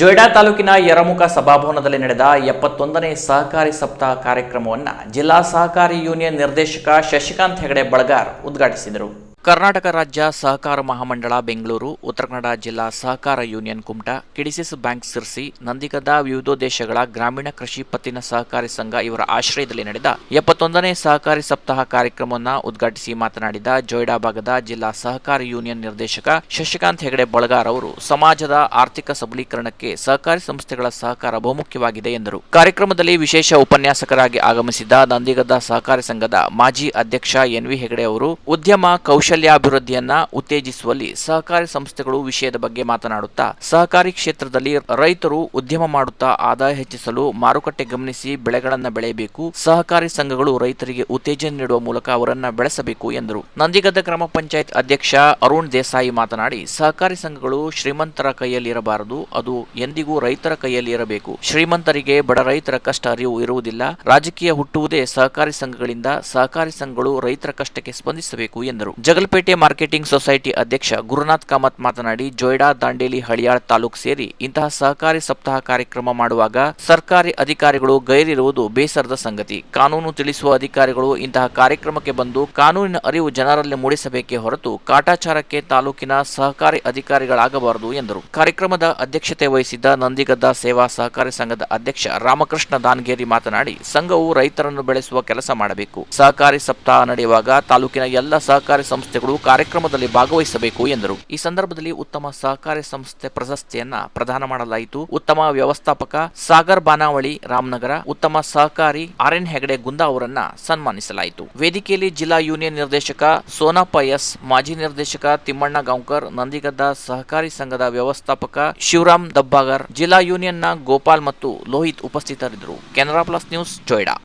ಜೊಯ್ಡಾ ತಾಲೂಕಿನ ಯರಮುಖ ಸಭಾಭವನದಲ್ಲಿ ನಡೆದ ಎಪ್ಪತ್ತೊಂದನೇ ಸಹಕಾರಿ ಸಪ್ತಾಹ ಕಾರ್ಯಕ್ರಮವನ್ನು ಜಿಲ್ಲಾ ಸಹಕಾರಿ ಯೂನಿಯನ್ ನಿರ್ದೇಶಕ ಶಶಿಕಾಂತ್ ಹೆಗಡೆ ಬಳಗಾರ್ ಉದ್ಘಾಟಿಸಿದರು. ಕರ್ನಾಟಕ ರಾಜ್ಯ ಸಹಕಾರ ಮಹಾಮಂಡಳ ಬೆಂಗಳೂರು, ಉತ್ತರ ಕನ್ನಡ ಜಿಲ್ಲಾ ಸಹಕಾರ ಯೂನಿಯನ್ ಕುಮಟ, ಕಿಡಿಸಿಸ್ ಬ್ಯಾಂಕ್ ಸಿರ್ಸಿ ನಂದಿಗದ ವಿವಿಧೋದ್ದೇಶಗಳ ದೇಶಗಳ ಗ್ರಾಮೀಣ ಕೃಷಿ ಪತ್ತಿನ ಸಹಕಾರಿ ಸಂಘ ಇವರ ಆಶ್ರಯದಲ್ಲಿ ನಡೆದ ಎಪ್ಪತ್ತೊಂದನೇ ಸಹಕಾರಿ ಸಪ್ತಾಹ ಕಾರ್ಯಕ್ರಮವನ್ನು ಉದ್ಘಾಟಿಸಿ ಮಾತನಾಡಿದ ಜೊಯ್ಡಾ ಭಾಗದ ಜಿಲ್ಲಾ ಸಹಕಾರಿ ಯೂನಿಯನ್ ನಿರ್ದೇಶಕ ಶಶಿಕಾಂತ್ ಹೆಗಡೆ ಬಳಗಾರ್ ಅವರು, ಸಮಾಜದ ಆರ್ಥಿಕ ಸಬಲೀಕರಣಕ್ಕೆ ಸಹಕಾರಿ ಸಂಸ್ಥೆಗಳ ಸಹಕಾರ ಬಹುಮುಖ್ಯವಾಗಿದೆ ಎಂದರು. ಕಾರ್ಯಕ್ರಮದಲ್ಲಿ ವಿಶೇಷ ಉಪನ್ಯಾಸಕರಾಗಿ ಆಗಮಿಸಿದ ನಂದಿಗದ ಸಹಕಾರಿ ಸಂಘದ ಮಾಜಿ ಅಧ್ಯಕ್ಷ ಎನ್ವಿ ಹೆಗಡೆ ಅವರು, ಉದ್ಯಮ ಕೌಶಲ್ಯಾಭಿವೃದ್ಧಿಯನ್ನ ಉತ್ತೇಜಿಸುವಲ್ಲಿ ಸಹಕಾರಿ ಸಂಸ್ಥೆಗಳು ವಿಷಯದ ಬಗ್ಗೆ ಮಾತನಾಡುತ್ತಾ, ಸಹಕಾರಿ ಕ್ಷೇತ್ರದಲ್ಲಿ ರೈತರು ಉದ್ಯಮ ಮಾಡುತ್ತಾ ಆದಾಯ ಹೆಚ್ಚಿಸಲು ಮಾರುಕಟ್ಟೆ ಗಮನಿಸಿ ಬೆಳೆಗಳನ್ನು ಬೆಳೆಯಬೇಕು, ಸಹಕಾರಿ ಸಂಘಗಳು ರೈತರಿಗೆ ಉತ್ತೇಜನ ನೀಡುವ ಮೂಲಕ ಅವರನ್ನ ಬೆಳೆಸಬೇಕು ಎಂದರು. ನಂದಿಗದ್ದ ಗ್ರಾಮ ಪಂಚಾಯತ್ ಅಧ್ಯಕ್ಷ ಅರುಣ್ ದೇಸಾಯಿ ಮಾತನಾಡಿ, ಸಹಕಾರಿ ಸಂಘಗಳು ಶ್ರೀಮಂತರ ಕೈಯಲ್ಲಿ ಇರಬಾರದು ಅದು ಎಂದಿಗೂ ರೈತರ ಕೈಯಲ್ಲಿ ಇರಬೇಕು ಶ್ರೀಮಂತರಿಗೆ ಬಡ ರೈತರ ಕಷ್ಟ ಅರಿವು ಇರುವುದಿಲ್ಲ, ರಾಜಕೀಯ ಹುಟ್ಟುವುದೇ ಸಹಕಾರಿ ಸಂಘಗಳಿಂದ ಸಹಕಾರಿ ಸಂಘಗಳು ರೈತರ ಕಷ್ಟಕ್ಕೆ ಸ್ಪಂದಿಸಬೇಕು ಎಂದರು. ಜಗಲ್ಪೇಟೆ ಮಾರ್ಕೆಟಿಂಗ್ ಸೊಸೈಟಿ ಅಧ್ಯಕ್ಷ ಗುರುನಾಥ್ ಕಾಮತ್ ಮಾತನಾಡಿ, ಜೊಯ್ಡಾ, ದಾಂಡೇಲಿ, ಹಳಿಯಾಳ್ ತಾಲೂಕು ಸೇರಿ ಇಂತಹ ಸಹಕಾರಿ ಸಪ್ತಾಹ ಕಾರ್ಯಕ್ರಮ ಮಾಡುವಾಗ ಸರ್ಕಾರಿ ಅಧಿಕಾರಿಗಳು ಗೈರಿರುವುದು ಬೇಸರದ ಸಂಗತಿ. ಕಾನೂನು ತಿಳಿಸುವ ಅಧಿಕಾರಿಗಳು ಇಂತಹ ಕಾರ್ಯಕ್ರಮಕ್ಕೆ ಬಂದು ಕಾನೂನಿನ ಅರಿವು ಜನರಲ್ಲಿ ಮೂಡಿಸಬೇಕೇ ಹೊರತು ಕಾಟಾಚಾರಕ್ಕೆ ತಾಲೂಕಿನ ಸಹಕಾರಿ ಅಧಿಕಾರಿಗಳಾಗಬಾರದು ಎಂದರು. ಕಾರ್ಯಕ್ರಮದ ಅಧ್ಯಕ್ಷತೆ ವಹಿಸಿದ್ದ ನಂದಿಗದ್ದ ಸೇವಾ ಸಹಕಾರಿ ಸಂಘದ ಅಧ್ಯಕ್ಷ ರಾಮಕೃಷ್ಣ ದಾನ್ಗೇರಿ ಮಾತನಾಡಿ, ಸಂಘವು ರೈತರನ್ನು ಬೆಳೆಸುವ ಕೆಲಸ ಮಾಡಬೇಕು. ಸಹಕಾರಿ ಸಪ್ತಾಹ ನಡೆಯುವಾಗ ತಾಲೂಕಿನ ಎಲ್ಲ ಸಹಕಾರಿ ಸಂಸ್ಥೆಗಳು ಕಾರ್ಯಕ್ರಮದಲ್ಲಿ ಭಾಗವಹಿಸಬೇಕು ಎಂದರು. ಈ ಸಂದರ್ಭದಲ್ಲಿ ಉತ್ತಮ ಸಹಕಾರಿ ಸಂಸ್ಥೆ ಪ್ರಶಸ್ತಿಯನ್ನ ಪ್ರದಾನ ಮಾಡಲಾಯಿತು. ಉತ್ತಮ ವ್ಯವಸ್ಥಾಪಕ ಸಾಗರ್ ಬಾನಾವಳಿ, ರಾಮನಗರ, ಉತ್ತಮ ಸಹಕಾರಿ ಆರ್ ಎನ್ ಹೆಗಡೆ ಗುಂದಾ ಅವರನ್ನ ಸನ್ಮಾನಿಸಲಾಯಿತು. ವೇದಿಕೆಯಲ್ಲಿ ಜಿಲ್ಲಾ ಯೂನಿಯನ್ ನಿರ್ದೇಶಕ ಸೋನಪ್ಪ ಎಸ್, ಮಾಜಿ ನಿರ್ದೇಶಕ ತಿಮ್ಮಣ್ಣ ಗಾಂವ್ಕರ್, ನಂದಿಗದ್ದ ಸಹಕಾರಿ ಸಂಘದ ವ್ಯವಸ್ಥಾಪಕ ಶಿವರಾಮ್ ದಬ್ಬಾಗರ್, ಜಿಲ್ಲಾ ಯೂನಿಯನ್ನ ಗೋಪಾಲ್ ಮತ್ತು ಲೋಹಿತ್ ಉಪಸ್ಥಿತರಿದ್ದರು. Canara plus news, Joida.